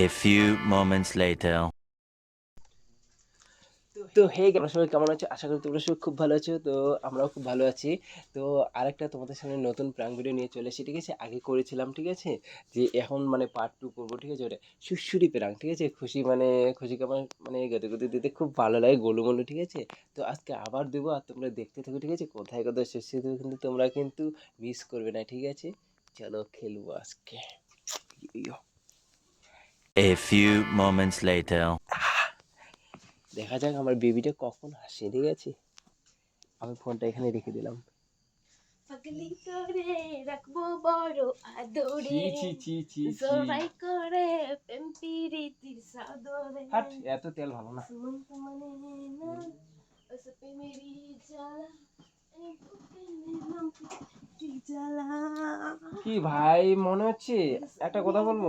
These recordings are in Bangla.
A few moments later. তো হে তোমরা সবাই কেমন আছো? আশা করি তোমরা সবাই খুব ভালো আছো। তো আমরাও খুব ভালো আছি। তো আরেকটা তোমাদের সামনে নতুন প্রাং ভিডিও নিয়ে চলে এসেছি, ঠিক আছে? আগে করেছিলাম, ঠিক আছে? যে এখন মানে পার্ট টু করব, ঠিক আছে? ওটা সুশুরি প্রাং ঠিক আছে? খুশি মানে খুশিকে আমার মানে গতি গতি দিতে খুব ভালো লাগে, গোলুমোলু, ঠিক আছে? তো আজকে আবার দেবো আর তোমরা দেখতে থাকো, ঠিক আছে? কোথায় কোথায় সুশি দেবো কিন্তু তোমরা কিন্তু মিস করবে না, ঠিক আছে? চলো খেলব আজকে। A few moments later. দেখা যাক আমার বেবিটা কখন আসে ঠিক আছে? আমি ফোনটা এখানে রেখে দিলাম। পাগলি করে রাখব বড় আদরে। ছি ছি ছি ছি ছি। সবাই করে প্রেম প্রীতির সাদরে। হাট এত তেল ভালো না। মানে না ওসে মেরি জ্বালা। কি ভাই মনে হচ্ছে? একটা কথা বলব?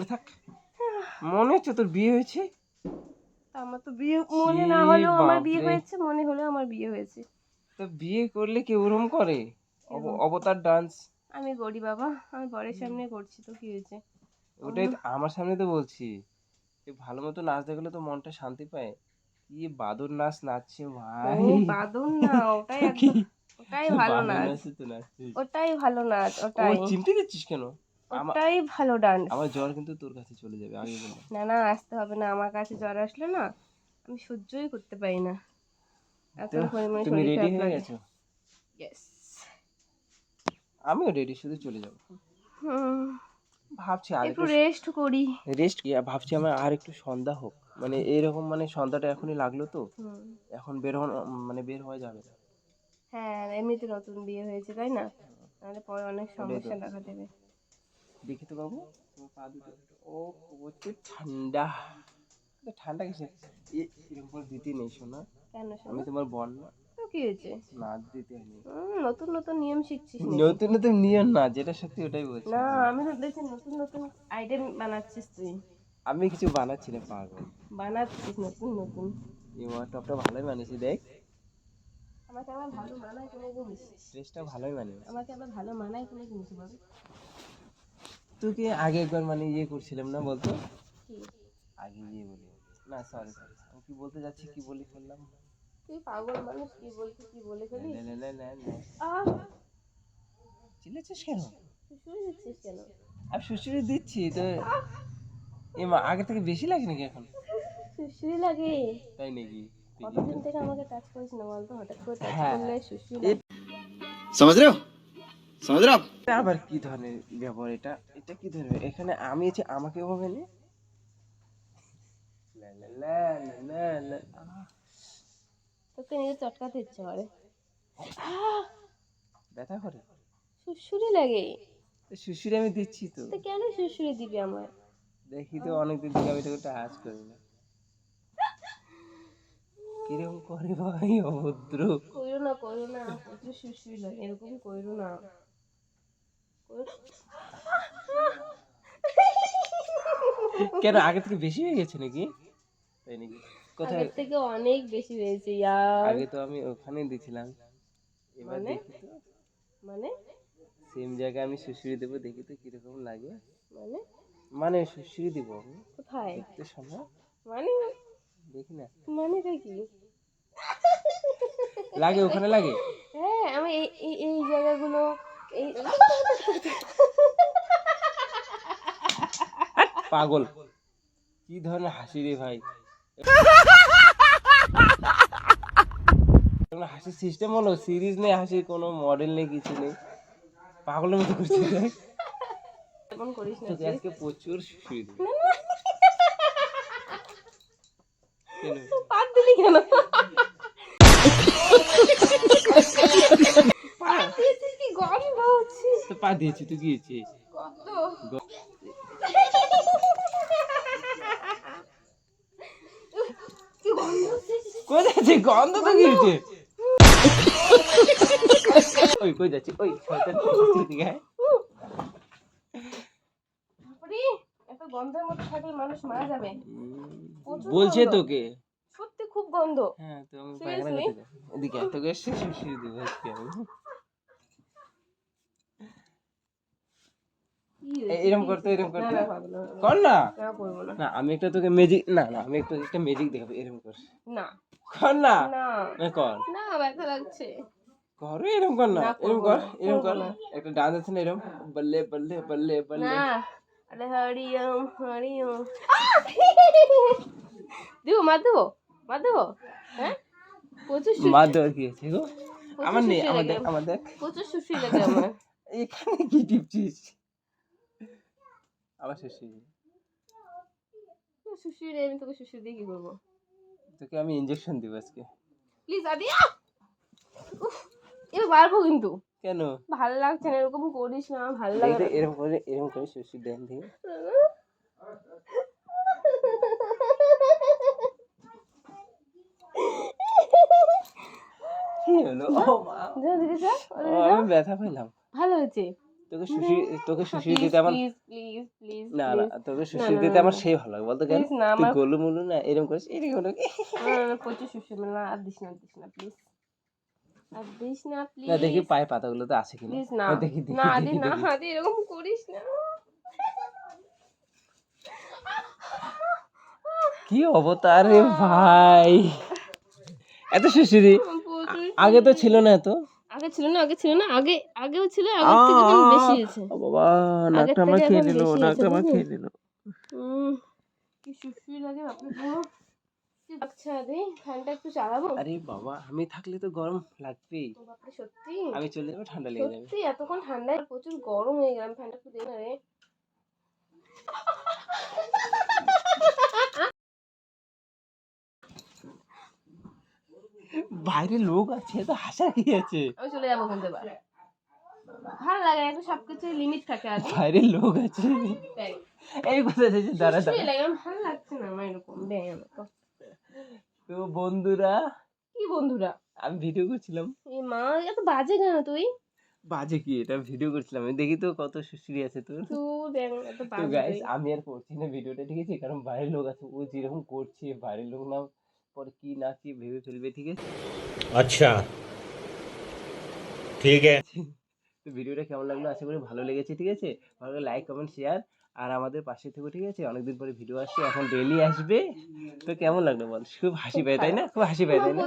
করে থাক। মনে হচ্ছে তোর বিয়ে হয়েছে। আমার তো বিয়ে মনে না হলেও আমার বিয়ে হয়েছে মনে হলেও আমার বিয়ে হয়েছে। তো বিয়ে করলে কি ওরম করে? অবতার ডান্স। আমি গরিব বাবা আমি বরের সামনে করছি তো কি হয়েছে? ওটাই আমার সামনে তো বলছি। ভালো মতো নাচ দেখলে তো মনটা শান্তি পায়। কি বাদর নাচ নাচছে ভাই। ও বাদন না ওটাই একদম ওটাই ভালো নাচ। ওটাই ভালো নাচ ও ওটাই। চিমটি দিচ্ছিস কেন? ওটাই ভালো ডান্স আমার জ্বর কিন্তু তোর কাছে চলে যাবে আগে বল। না না আসতে হবে না আমার কাছে জ্বর আসলে না আমি সহ্যই করতে পারি না। এত পরিমাণে তুমি রেডি হয়ে গেছো. আমিও রেডি শুধু চলে যাব। হুম, ভাবছি আর একটু রেস্ট করি। রেস্ট কি? ভাবছি আমার আর একটু সন্ধ্যা হোক। মানে এরকম মানে সন্ধ্যাটা এখনই লাগল তো। এখন বের মানে বের হওয়া যাবে না। হ্যাঁ এমনিতে নতুন বিয়ে হয়েছে তাই না? তাহলে পরে অনেক সমস্যা দেখা দেবে। দেখি তো বাবু পা দুটো। ও প্রচুর ঠান্ডা। তো ঠান্ডা কিসে এ- এরকম করে দিতে নেই শোনা কেন আমি তোমার বোন না। তো কি হয়েছে? নাচ দিতে নেই। নতুন নতুন নিয়ম শিখছিস? নতুন নতুন নিয়ম না যেটা সত্যি ওটাই বলছি। না আমি তো দেখছি নতুন নতুন আইটেম বানাচ্ছিস তুই। আমি কিছু বানাচ্ছি না পাগল। বানাচ্ছিস নতুন নতুন। এই টপটা ভালোই দেখ। আমাকে আবার ভালো মানায় কোনো জিনিস। ড্রেসটা ভালোই আমাকে আবার ভালো মানায় কোনো জিনিস বল। তোকে আগে একবার মানে ইয়ে করছিলাম না বলতো? আগে ইয়ে বলি। না সরি সরি আমি কি বলতে যাচ্ছি কি বলি ফেললাম? তুই পাগল মানুষ কি বলছিস কি বলে ফেলিস না, না, না, না, না। আহ! চিল্লাচ্ছিস কেন? তুই শুয়ে কেন? আমি সুশ্রী দিচ্ছি তো এ মা আগে থেকে বেশি লাগে নাকি এখন? সুশ্রী লাগে। তাই নাকি? কতদিন থেকে আমাকে টাচ করিস না বলতো? হঠাৎ করে টাচ হ্যাঁ। করলে সুশ্রী এ- লাগে। সমাজরাম আবার কি ধরনের ব্যাপার এটা? এটা কি ধরনের? এখানে আমি আছি আমাকে হবে তোকে নিজে চটকাতে ইচ্ছে করে। ব্যথা করে? সুসুরি লাগে। সুসুরি আমি দিচ্ছি তো। কেন সুসুরি দিবি আমার দেখি তো অনেকদিন থেকে আমি তোকে টাচ করি না। কীরকম করে ভাই অভদ্র। করো না করো না প্রচুর সুসুরি লাগে এরকম কইরো না। কেন আগে থেকে বেশি হয়ে গেছে নাকি? তাই নাকি? কোথায়? থেকে অনেক বেশি হয়েছে ইয়ার। আগে তো আমি ওখানে দিছিলাম এবার মানে? দেখি তো। মানে? সেম জায়গায় আমি সুশ্রী দেবো দেখি তো কীরকম লাগে। মানে? মানে সুশ্রী দিব। কোথায়? দেখতে শোনা। মানে? দেখি না। মানেটা কি? লাগে ওখানে লাগে? হ্যাঁ আমি এই এই জায়গাগুলো পাগল। কি ধরনের হাসি রে ভাই? হাসির সিস্টেম হলো? সিরিজ নেই হাসির কোনো মডেল নেই কিছু নেই। পাগলের মতো করছিস করিস না আজকে প্রচুর সুশ্রী দেবো কেন? পাত দিলি কেন পাত দিয়েছিস কি গন্ধ হচ্ছে তো পা দিয়েছি তুই গিয়েছিস কত? কি গন্ধ? তো গিয়েছে। ওই কই যাচ্ছি? ওই গন্ধের মধ্যে থাকলে মানুষ মারা যাবে। বলছে তোকে। সত্যি খুব গন্ধ। হ্যাঁ তো আমি পায়খানা? এদিকে শিশির দেবো আজকে হয়েছে, এ- এরম কি করতে, না, করতে। কর না। না, আমি একটা তোকে ম্যাজিক না না আমি একটা একটা ম্যাজিক দেখাবো এরকম কর। না, কর না। না, কর। না, ব্যথা লাগছে। কর এরকম কর না। এরকম কর এরকম কর। না। একটা ডান্স আছে না এরকম? বল্লে বল্লে বল্লে বল্লে। না, আরে হরিওম, হরিওম। দিব, মা দেবো? মা দেবো? হ্যাঁ? প্রচুর মা দেওয়ার কি আছে গো? আমার নেই আমার দেখ আমার দেখ। প্রচুর লাগে আমার। এখানে কি টিপছিস? আবার হয়ে যাবে। আমি তোকে সুশ্রী দিয়ে কি করব? তোকে আমি ইনজেকশন দিব আজকে। প্লিজ আদি এবার পারব কিন্তু। কেন? ভালো লাগছে না এরকম করিস না ভালো লাগে এরকম করে এরকম করে সুশি দেন দিয়ে। আমি ব্যথা পেলাম ভালো হয়েছে। তোকে সুশি তোকে সুশি প্লিজ দিতে আমার প্লিজ প্লিজ না না তোকে সুশি দিতে আমার সেই ভালো লাগে। বলতো কেন? তুই গোলু মুলু না এরকম করিস এরকম? প্রচুর সুশ্রী না আর দিস না দিস না প্লিজ আর দিস না প্লিজ না দেখি পায়ে পাতাগুলো তো আছে কিনা। প্লিজ না না, দেখি দেখি না আদি না। আদি এরকম করিস না। কি অবতার রে ভাই। এত প্রচুর আগে তো ছিল না এত। আগে ছিল না আগে ছিল না আগে আগেও ছিল আগের থেকে এখন বেশি হয়েছে। ও বাবা নাকটা আমার খেয়ে বেশি নাকটা আমার খেয়ে উম, কি সুশ্রী লাগে আপনি পুরো লাগছে আদি ফ্যানটা একটু চালাবো? আরে বাবা আমি থাকলে তো গরম লাগবেই। বাপরে সত্যি? আমি চলে যাব ঠান্ডা লেগে যাবে। সত্যি এতক্ষণ ঠান্ডায় প্রচুর গরম হয়ে গেলাম ফ্যানটা একটু দে না রে বাইরে লোক আছে তো হাসা কি আছে। আমি চলে যাব কিন্তু এবার ভালো লাগে একটু সবকিছু লিমিট থাকে আর। বাইরে লোক আছে। এই কথা আছে দাঁড়া দাঁড়া। ভালো লাগছে না আমার এরকম আমাকে তো বন্ধুরা কি বন্ধুরা? আমি ভিডিও করছিলাম। এই মা এত বাজে কেন তুই। বাজে কি এটা? ভিডিও করছিলাম। আমি দেখি তো কত সুশ্রী আছে তোর। তো গাইস আমি আর করছি না ভিডিওটা ঠিক আছে? কারণ বাইরের লোক আছে ও যেরকম করছে বাইরের লোক না পরে কি না কি ভেবে ফেলবে ঠিক আছে? আচ্ছা। ঠিক আছে। তো ভিডিওটা কেমন লাগল? আশা করি ভালো লেগেছে ঠিক আছে? ভালো লাইক কমেন্ট শেয়ার আর আমাদের পাশে থেকে ঠিক আছে? অনেকদিন পরে ভিডিও আসছে এখন ডেইলি আসবে। তো কেমন লাগল বল? খুব হাসি পায় তাই না? খুব হাসি পায় তাই না?